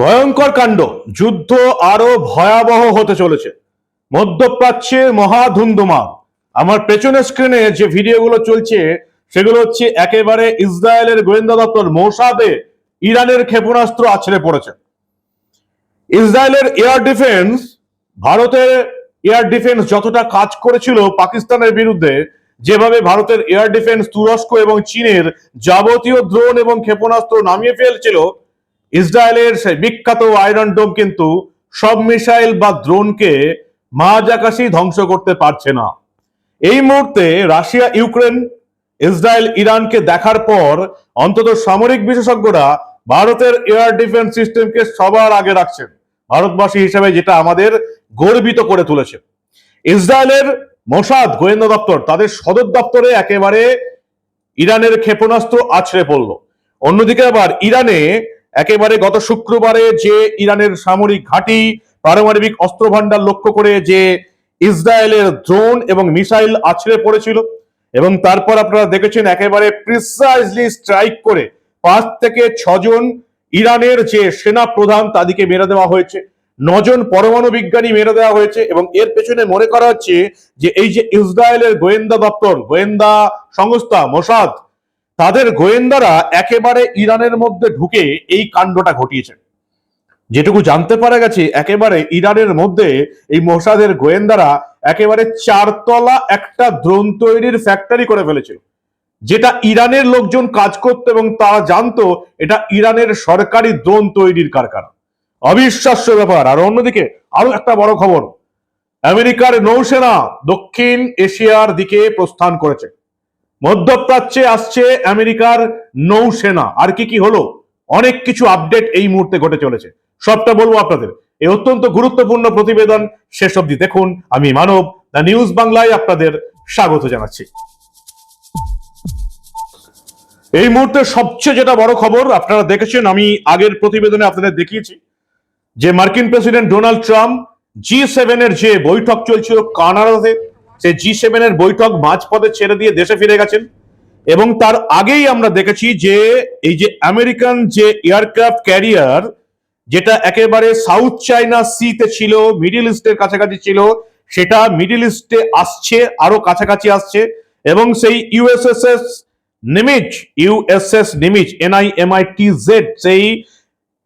ভয়ঙ্কর কাণ্ড। যুদ্ধ আরও ভয়াবহ হতে চলেছে। মধ্যপ্রাচ্যে মহাধুন্দুমা আমার পেছনের স্ক্রিনে যে ভিডিওগুলো চলছে, সেগুলো হচ্ছে একেবারে ইসরায়েলের গোয়েন্দা দপ্তর মোসাদে ইরানের ক্ষেপণাস্ত্র আছড়ে পড়েছে। ইসরায়েলের এয়ার ডিফেন্স ভারতের এয়ার ডিফেন্স যতটা কাজ করেছিল পাকিস্তানের বিরুদ্ধে, যেভাবে ভারতের এয়ার ডিফেন্স তুরস্ক এবং চীনের যাবতীয় ড্রোন এবং ক্ষেপণাস্ত্র নামিয়ে ফেলছিল ইসরায়েলের সেই বিখ্যাত আয়রন ডোম কিন্তু সব মিসাইল বা ড্রোনকে মাঝ আকাশেই ধ্বংস করতে পারছে না। এই মুহূর্তে রাশিয়া, ইউক্রেন, ইসরায়েল, ইরানকে দেখার পর অন্তত সামরিক বিশেষজ্ঞরা ভারতের এয়ার ডিফেন্স সিস্টেমকে সবার আগে রাখছেন, ভারতবাসী হিসেবে যেটা আমাদের গর্বিত করে তুলেছে। ইসরায়েলের মোসাদ, গোয়েন্দা দপ্তর, তাদের সদর দপ্তরে একেবারে ইরানের ক্ষেপণাস্ত্র আছড়ে পড়ল। অন্যদিকে আবার ইরানে একেবারে গত শুক্রবারে যে ইরানের সামরিক ঘাঁটি পারমাণবিক অস্ত্র ভান্ডার লক্ষ্য করে যে ইসরায়েলের ড্রোন এবং মিসাইল আছড়ে পড়েছিল, এবং তারপর আপনারা দেখেছেন একেবারে প্রিসাইজলি স্ট্রাইক করে পাঁচ থেকে ছজন ইরানের যে সেনা প্রধান তাদেরকে মেরে দেওয়া হয়েছে, নজন পরমাণু বিজ্ঞানী মেরে দেওয়া হয়েছে, এবং এর পেছনে মনে করা হচ্ছে যে এই যে ইসরায়েলের গোয়েন্দা দপ্তর, গোয়েন্দা সংস্থা, মোসাদ তাদের গোয়েন্দারা একেবারে ইরানের মধ্যে ঢুকে এই কাণ্ডটা ঘটিয়েছে। যেটুকু জানতে পারা গেছে, একেবারে ইরানের মধ্যে এই মোসাদের গোয়েন্দারা একেবারে চারতলা একটা ড্রোন তৈরির ফ্যাক্টরি করে ফেলেছিল। যেটা ইরানের লোকজন কাজ করতো এবং তারা জানতো এটা ইরানের সরকারি ড্রোন তৈরির কারখানা। অবিশ্বাস্য ব্যাপার। আর অন্যদিকে আরও একটা বড় খবর। আমেরিকার নৌসেনা দক্ষিণ এশিয়ার দিকে প্রস্থান করেছে। মধ্যপ্রাচ্যে আসছে আমেরিকার নৌসেনা। আর কি কি হলো? অনেক কিছু আপডেট এই মুহূর্তে ঘটে চলেছে। সবটা বলব আপনাদের। এই অত্যন্ত গুরুত্বপূর্ণ প্রতিবেদন শেষ অবধি দেখুন। আমি মানব, দ্য নিউজ বাংলায় আপনাদের স্বাগত জানাচ্ছি। এই মুহূর্তে সবচেয়ে যেটা বড় খবর, আপনারা দেখেছেন, আমি আগের প্রতিবেদনে আপনাদের দেখিয়েছি যে মার্কিন প্রেসিডেন্ট ডোনাল্ড ট্রাম্প জি সেভেনের যে বৈঠক চলছিল কানাডাতে সেই জি সেভেনের বৈঠক মাঝপথে ছেড়ে দিয়ে দেশে ফিরে গেছেন। এবং তার আগেই আমরা দেখেছি যে, এই যে আমেরিকান যে এয়ারক্রাফট ক্যারিয়ার, যেটা একেবারে সাউথ চাইনা সিতে ছিল, মিডিল ইস্টের কাছাকাছি ছিল, সেটা মিডিল ইস্টে আসছে, আরও কাছাকাছি আসছে। এবং সেই USSS Nimitz USS Nimitz N I M I T Z, সেই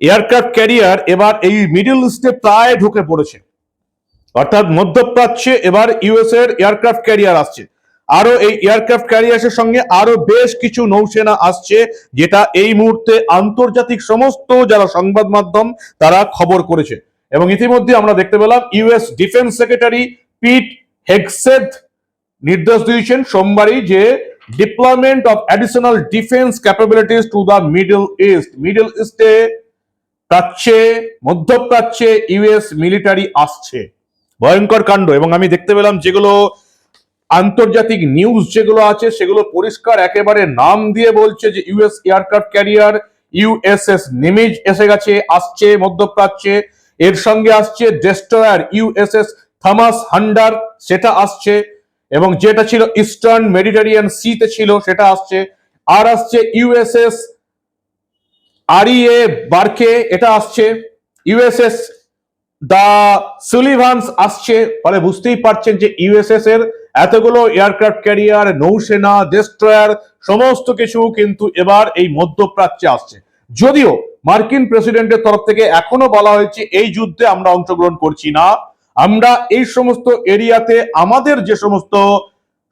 এয়ারক্রাফট ক্যারিয়ার এবার এই মিডিল ইস্টে প্রায় ঢুকে পড়েছে। অর্থাৎ মধ্যপ্রাচ্যে এবার ইউএস এর এয়ারক্রাফট ক্যারিয়ার আসছে। আরও এই এয়ারক্রাফট ক্যারিয়ারের সঙ্গে আরও বেশ কিছু নৌসেনা আসছে, যেটা এই মুহূর্তে আন্তর্জাতিক সমস্ত যারা সংবাদ মাধ্যম, তারা খবর করেছে। এবং ইতিমধ্যে আমরা দেখতে পেলাম US defence secretary Pete Hegseth নির্দেশ দিয়েছেন সোমবারই যে deployment of additional defence capabilities to the Middle East. Middle ইস্টে প্রাচ্যে, মধ্যপ্রাচ্যে ইউএস মিলিটারি আসছে। ভয়ঙ্কর কাণ্ড, এবং আমি দেখতে পেলাম যেগুলো আন্তর্জাতিক নিউজ যেগুলো আছে, সেগুলো পরিষ্কার একেবারে নাম দিয়ে বলছে যে US aircraft carrier USS Nimitz এসে গেছে, আসছে মধ্যপ্রাচ্যে, এর সঙ্গে আসছে ডেস্ট্রয়ার ইউএসএস থমাস হান্ডার সেটা আসছে, এবং যেটা ছিল ইস্টার্ন মেডিটেরিয়ান সিতে ছিল, সেটা আসছে, আর আসছে ইউএসএস আরইএ বার্কে এটা আসছে ইউএসএস দা সুলিভান্স আসছে ফলে বুঝতেই পারছেন যে ইউএসএস এর এতগুলো এয়ারক্রাফট ক্যারিয়ার নৌসেনা ডেস্ট্রয়ার সমস্ত কিছু কিন্তু এবার এই মধ্যপ্রাচ্যে আসছে। যদিও মার্কিন প্রেসিডেন্টের তরফ থেকে এখনও বলা হয়েছে এই যুদ্ধে আমরা অংশগ্রহণ করছি না। আমরা এই সমস্ত এরিয়াতে আমাদের যে সমস্ত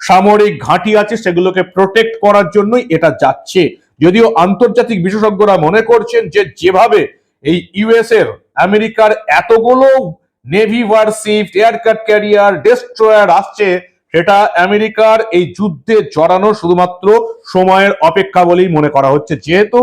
সামরিক ঘাঁটি আছে সেগুলোকে প্রোটেক্ট করার জন্যই এটা যাচ্ছে। যদিও আন্তর্জাতিক বিশেষজ্ঞরা মনে করছেন যে যেভাবে এই ইউএস এর, আমেরিকার এতগুলো navy warship aircraft carrier destroyer আসছে, সেটা আমেরিকার এই যুদ্ধে জড়ানো শুধুমাত্র সময়ের অপেক্ষা বলেই মনে করা হচ্ছে। যেহেতু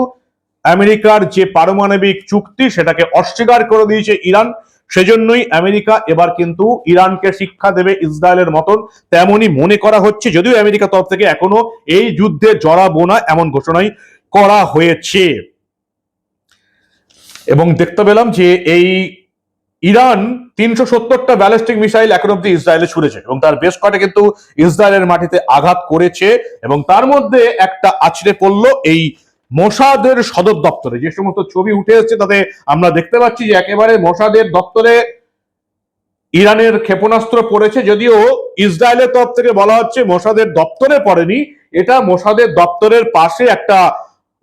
আমেরিকার যে পারমাণবিক চুক্তি, সেটাকে অস্বীকার করে দিয়েছে ইরান, সেজন্যই আমেরিকা এবার কিন্তু ইরানকে শিক্ষা দেবে ইসরায়েলের মতন, তেমনই মনে করা হচ্ছে, যদিও আমেরিকা তরফ থেকে এখনও এই যুদ্ধে জড়াবো না এমন ঘোষণাই করা হয়েছে। এবং দেখতে পেলাম যে এই ইরান তিনশো সত্তরটা ব্যালিস্টিক মিসাইল এখন অব্দি ইসরায়েলে ছুড়েছে এবং তার বেশ কটা কিন্তু ইসরায়েলের মাটিতে আঘাত করেছে এবং তার মধ্যে একটা আছড়ে পড়ল এই মোসাদের সদর দপ্তরে। যে সমস্ত ছবি উঠে এসেছে তাতে আমরা দেখতে পাচ্ছি যে একেবারে মোসাদের দপ্তরে ইরানের ক্ষেপণাস্ত্র পড়েছে যদিও ইসরায়েলের তরফ থেকে বলা হচ্ছে মোসাদের দপ্তরে পড়েনি। এটা মোসাদের দপ্তরের পাশে একটা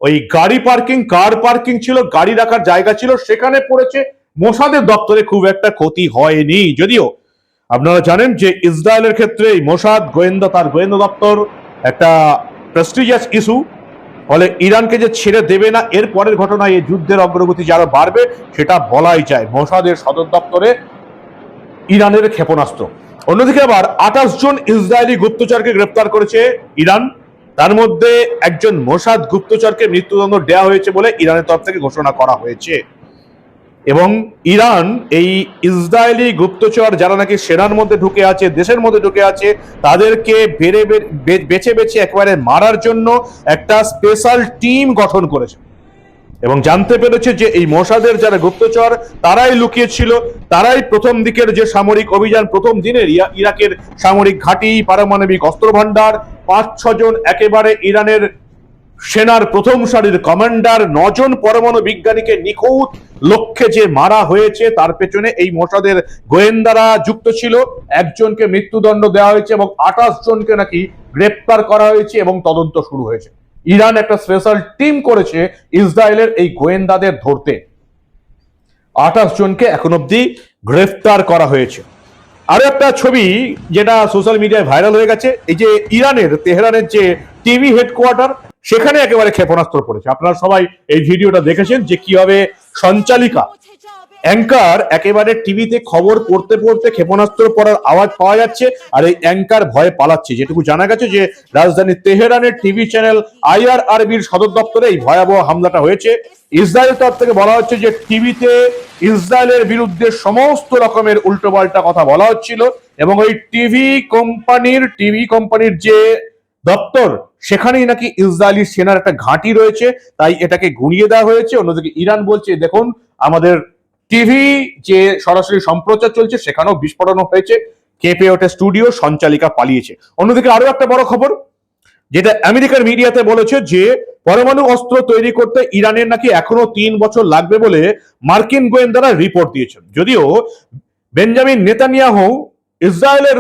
ওই গাড়ি পার্কিং কার পার্কিং ছিল, গাড়ি রাখার জায়গা ছিল, সেখানে পড়েছে। মোসাদের দপ্তরে খুব একটা ক্ষতি হয়নি। যদিও আপনারা জানেন যে ইসরায়েলের ক্ষেত্রে এই মোসাদ গোয়েন্দা, তার গোয়েন্দা দপ্তর একটা প্রেস্টিজিয়াস ইস্যু ফলে ইরানকে যে ছেড়ে দেবে না, এর পরের ঘটনায় এই যুদ্ধের অগ্রগতি যারা বাড়বে, সেটা বলাই যায় মোসাদের সদর দপ্তরে ইরানের ক্ষেপণাস্ত্র। অন্যদিকে আবার আঠাশ জন ইসরায়েলি গুপ্তচরকে গ্রেপ্তার করেছে ইরান। তার মধ্যে একজন মোসাদ গুপ্তচরকে মৃত্যুদণ্ড দেওয়া হয়েছে বলে ইরানের তরফ থেকে ঘোষণা করা হয়েছে। এবং ইরান, এই ইসরায়েলি গুপ্তচর যারা নাকি সেনার মধ্যে ঢুকে আছে, দেশের মধ্যে ঢুকে আছে, তাদেরকে বেড়ে বেছে বেছে একেবারে মারার জন্য একটা স্পেশাল টিম গঠন করেছে। এবং জানতে পেরেছে যে এই মশাদের যারা গুপ্তচর, তারাই লুকিয়েছিল, তারাই প্রথম দিকের যে সামরিক অভিযান, প্রথম দিনের ইরাকের সামরিক ঘাঁটি, পারমাণবিক অস্ত্র ভান্ডার পাঁচ ছজন একেবারে ইরানের সেনার প্রথম সারির কমান্ডার, নজন পরমাণু বিজ্ঞানীকে নিখুঁত লক্ষ্যে যে মারা হয়েছে, তার পেছনে এই মশাদের গোয়েন্দারা যুক্ত ছিল। একজনকে মৃত্যুদণ্ড দেওয়া হয়েছে এবং আঠাশ জনকে নাকি গ্রেপ্তার করা হয়েছে এবং তদন্ত শুরু হয়েছে। ইরান একটা স্পেশাল টিম করেছে ইসরায়েলের এই গোয়েন্দাদের ধরতে। আঠাশ জনকে এখন অব্দি গ্রেফতার করা হয়েছে। আরও একটা ছবি যেটা সোশ্যাল মিডিয়ায় ভাইরাল হয়ে গেছে, এই যে ইরানের, তেহরানের যে টিভি হেডকোয়ার্টার, সেখানে একেবারে ক্ষেপণাস্ত্র পড়েছে। আপনারা সবাই এই ভিডিওটা দেখেছেন যে কীভাবে সঞ্চালিকা অ্যাঙ্কার একেবারে টিভিতে খবর পড়তে পড়তে ক্ষেপণাস্ত্র পড়ার আওয়াজ পাওয়া যাচ্ছে আর এই অ্যাঙ্কার ভয়ে পালাচ্ছে। যেটুকু জানা গেছে যে রাজধানী তেহরানের টিভি চ্যানেল আইআরআরবির সদর দপ্তরে এই ভয়াবহ হামলাটা হয়েছে। ইসরায়েল তরফ থেকে বলা হচ্ছে যে টিভিতে ইসরায়েলের বিরুদ্ধে সমস্ত রকমের উল্টোপাল্টা কথা বলা হচ্ছিল এবং ওই টিভি কোম্পানির টিভি কোম্পানির যে দপ্তর, সেখানেই নাকি ইসরায়েলি সেনার একটা ঘাঁটি রয়েছে। তাই এটাকে গুঁড়িয়ে দেওয়া হয়েছে। অন্যদিকে ইরান বলছে, দেখুন, আমাদের টিভি যে সরাসরি সম্প্রচার চলছে, সেখানেও বিস্ফোরণ হয়েছে। কেঁপে ওঠে স্টুডিও সঞ্চালিকা পালিয়েছে। অন্যদিকে আরও একটা বড় খবর, যেটা আমেরিকার মিডিয়াতে বলেছে যে পরমাণু অস্ত্র তৈরি করতে ইরানের নাকি এখনও তিন বছর লাগবে বলে মার্কিন গোয়েন্দারা রিপোর্ট দিয়েছেন। যদিও বেঞ্জামিন নেতানিয়াহু ইসরায়েলের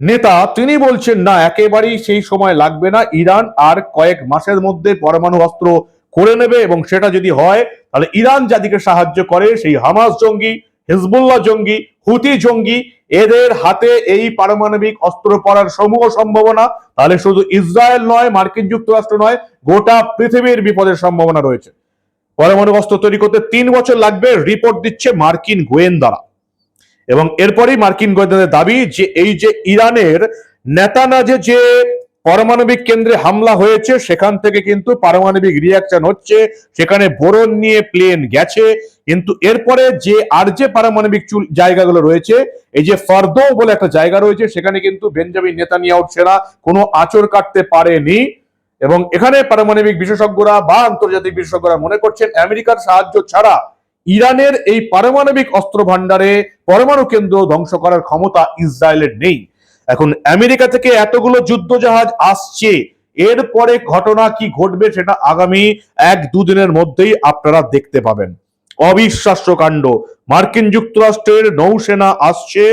নেতা, তিনি বলছেন, না, একেবারেই সেই সময় লাগবে না। ইরান আর কয়েক মাসের মধ্যে পরমাণু অস্ত্র করে নেবে এবং সেটা যদি হয়, তাহলে ইরান যাদিকে সাহায্য করে, সেই হামাস জঙ্গি, হিজবুল্লাহ জঙ্গি, হুতি জঙ্গি, এদের হাতে এই পারমাণবিক অস্ত্র পড়ার সমূহ সম্ভাবনা, তাহলে শুধু ইসরায়েল নয়, মার্কিন যুক্তরাষ্ট্র নয়, গোটা পৃথিবীর বিপদের সম্ভাবনা রয়েছে। পরমাণু অস্ত্র তৈরি করতে তিন বছর লাগবে, রিপোর্ট দিচ্ছে মার্কিন গোয়েন্দারা। এবং এরপরেই মার্কিন গোয়েন্দাদের দাবি যে এই যে ইরানের নেতানাজে যে পারমাণবিক কেন্দ্রে হামলা হয়েছে, সেখান থেকে কিন্তু পারমাণবিক রিয়াকশন হচ্ছে। সেখানে বোরন নিয়ে প্লেন গেছে, কিন্তু এরপরে যে আর যে পারমাণবিক চুল জায়গাগুলো রয়েছে, এই যে ফার্দো বলে একটা জায়গা রয়েছে, সেখানে কিন্তু বেঞ্জামিন নেতানিয়াহুর সেনা কোনো আচর কাটতে পারেনি। এবং এখানে পারমাণবিক বিশেষজ্ঞরা বা আন্তর্জাতিক বিশেষজ্ঞরা মনে করছেন, আমেরিকার সাহায্য ছাড়া ইরানের এই পারমাণবিক অস্ত্র ভান্ডারে পরমাণু কেন্দ্র ধ্বংস করার ক্ষমতা ইসরায়েলের নেই। এখন আমেরিকা থেকে এতগুলো যুদ্ধ জাহাজ আসছে এরপরে ঘটনা কি ঘটবে সেটা আগামী এক দুদিনের মধ্যেই আপনারা দেখতে পাবেন। অবিশ্বাস্য কাণ্ড। মার্কিন যুক্তরাষ্ট্রের নৌসেনা আসছে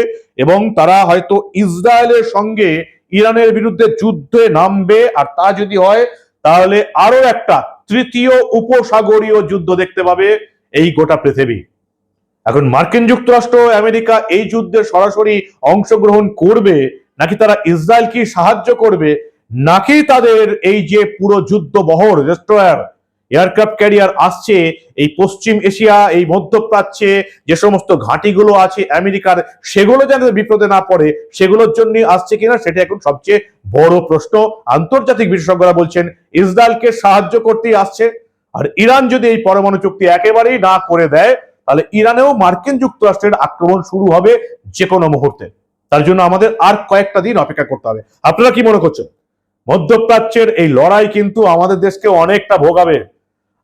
এবং তারা হয়তো ইসরায়েলের সঙ্গে ইরানের বিরুদ্ধে যুদ্ধে নামবে। আর তা যদি হয়, তাহলে আরও একটা তৃতীয় উপসাগরীয় যুদ্ধ দেখতে পাবে এই গোটা পৃথিবী। এখন মার্কিন যুক্তরাষ্ট্র আমেরিকা এই যুদ্ধে সরাসরি অংশগ্রহণ করবে নাকি তারা ইসরায়েলকে সাহায্য করবে? নাকি তাদের এই যে পুরো যুদ্ধ বহর ডেস্ট্রয়ার এয়ারক্রাফট ক্যারিয়ার আসছে, এই পশ্চিম এশিয়া, এই মধ্যপ্রাচ্যে যে সমস্ত ঘাঁটিগুলো আছে, আমেরিকার, সেগুলো যেন বিপদে না পড়ে, সেগুলোর জন্য আসছে কিনা, সেটা এখন সবচেয়ে বড় প্রশ্ন। আন্তর্জাতিক বিশেষজ্ঞরা বলছেন, ইসরায়েলকে সাহায্য করতেই আসছে। আর ইরান যদি এই পরমাণু চুক্তি একেবারেই না করে দেয়, তাহলে ইরানেও মার্কিন যুক্তরাষ্ট্রের আক্রমণ শুরু হবে যে কোনো মুহূর্তে। তার জন্য আমাদের আর কয়েকটা দিন অপেক্ষা করতে হবে। আপনারা কি মনে করছেন? মধ্যপ্রাচ্যের এই লড়াই কিন্তু আমাদের দেশকে অনেকটা ভোগাবে।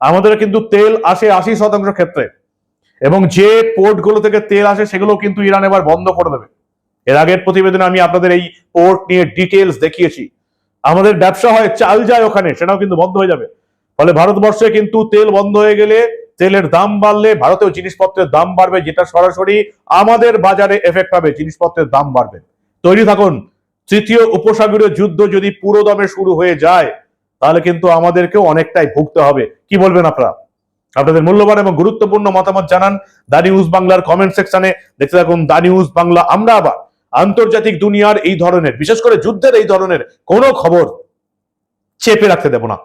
আমাদের কিন্তু তেল আসে আশি শতাংশ ক্ষেত্রে। এবং যে পোর্টগুলো থেকে তেল আসে সেগুলো কিন্তু ইরান এবার বন্ধ করে দেবে। এর আগের প্রতিবেদনে আমি আপনাদের এই পোর্ট নিয়ে ডিটেলস দেখিয়েছি। আমাদের ব্যবসা হয় চাল যায় ওখানে, সেটাও কিন্তু বন্ধ হয়ে যাবে। ফলে ভারতবর্ষে কিন্তু তেল বন্ধ হয়ে গেলে তেলের দাম বাড়লে ভারতেও জিনিসপত্রের দাম বাড়বে, যেটা সরাসরি আমাদের বাজারে এফেক্ট হবে জিনিসপত্রের দাম বাড়বে। তৈরি থাকুন, তৃতীয় উপসাগরীয় যুদ্ধ যদি পুরো দমে শুরু হয়ে যায়, তাহলে কিন্তু আমাদেরকেও অনেকটাই ভুগতে হবে। কি বলবেন আপনারা? আপনাদের মূল্যবান এবং গুরুত্বপূর্ণ মতামত জানান দা নিউজ বাংলার কমেন্ট সেকশনে দেখতে থাকুন, দা নিউজ বাংলা, আমরা আবার আন্তর্জাতিক দুনিয়ার এই ধরনের, বিশেষ করে যুদ্ধের এই ধরনের কোনো খবর চেপে রাখতে দেব না।